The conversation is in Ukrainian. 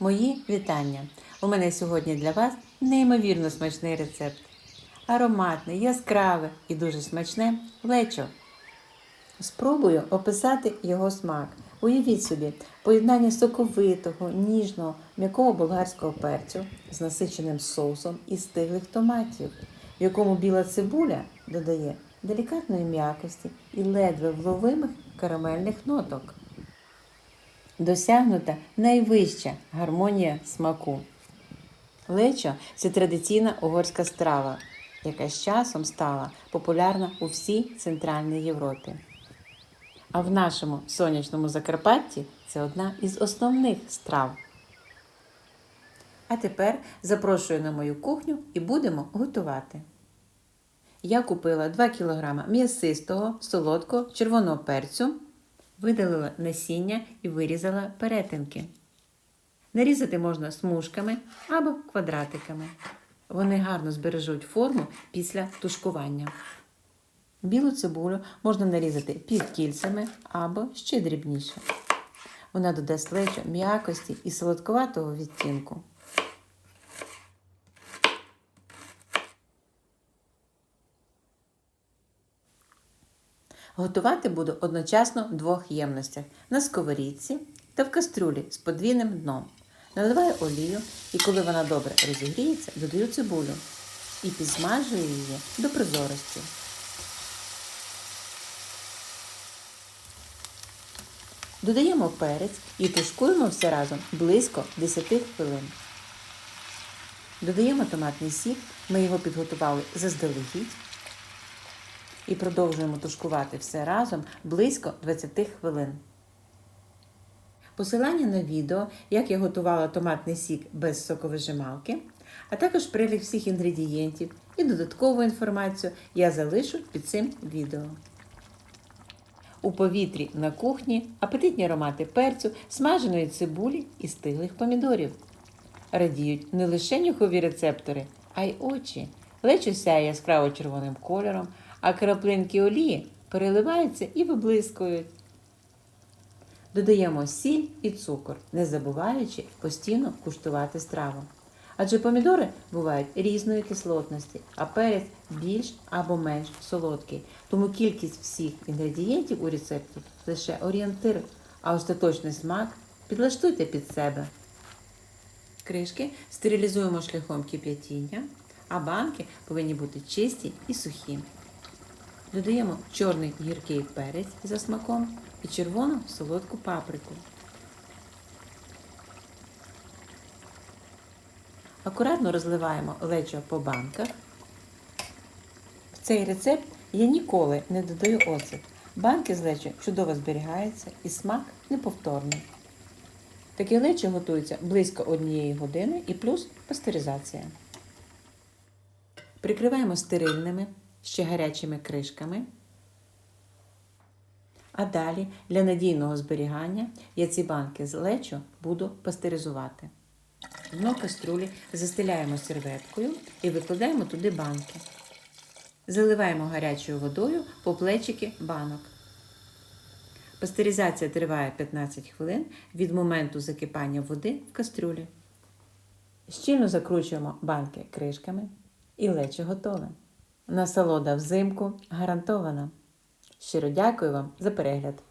Мої вітання! У мене сьогодні для вас неймовірно смачний рецепт. Ароматне, яскраве і дуже смачне лечо. Спробую описати його смак. Уявіть собі, поєднання соковитого, ніжного, м'якого болгарського перцю з насиченим соусом і стиглих томатів, в якому біла цибуля додає делікатної м'якості і ледве вловимих карамельних ноток. Досягнута найвища гармонія смаку. Лечо це традиційна угорська страва, яка з часом стала популярна у всій Центральній Європі. А в нашому сонячному Закарпатті це одна із основних страв. А тепер запрошую на мою кухню і будемо готувати. Я купила 2 кг м'ясистого солодкого червоного перцю, видалила насіння і вирізала перетинки. Нарізати можна смужками або квадратиками. Вони гарно збережуть форму після тушкування. Білу цибулю можна нарізати півкільцями або ще дрібніше. Вона додасть лечо м'якості і солодковатого відтінку. Готувати буду одночасно в двох ємностях на сковорідці та в кастрюлі з подвійним дном. Наливаю олію і коли вона добре розігріється, додаю цибулю і підсмажую її до прозорості. Додаємо перець і тушкуємо все разом близько 10 хвилин. Додаємо томатний сік, ми його підготували заздалегідь. І продовжуємо тушкувати все разом близько 20 хвилин. Посилання на відео, як я готувала томатний сік без соковижималки, а також перелік всіх інгредієнтів і додаткову інформацію я залишу під цим відео. У повітрі на кухні апетитні аромати перцю, смаженої цибулі і стиглих помідорів. Радіють не лише нюхові рецептори, а й очі. Лечо сяє яскраво червоним кольором, а краплинки олії переливаються і виблискують. Додаємо сіль і цукор, не забуваючи постійно куштувати страву. Адже помідори бувають різної кислотності, а перець більш або менш солодкий. Тому кількість всіх інгредієнтів у рецепті лише орієнтир, а остаточний смак підлаштуйте під себе. Кришки стерилізуємо шляхом кип'ятіння, а банки повинні бути чисті і сухі. Додаємо чорний гіркий перець за смаком і червону солодку паприку. Акуратно розливаємо лечо по банках. В цей рецепт я ніколи не додаю оцет. Банки з лечо чудово зберігаються і смак неповторний. Таке лечо готується близько однієї години і плюс пастеризація. Прикриваємо стерильними, ще гарячими кришками. А далі для надійного зберігання я ці банки з лечо буду пастеризувати. Дно каструлі застеляємо серветкою і викладаємо туди банки. Заливаємо гарячою водою по плечики банок. Пастеризація триває 15 хвилин від моменту закипання води в кастрюлі. Щільно закручуємо банки кришками і лечо готове. Насолода взимку гарантована. Щиро дякую вам за перегляд!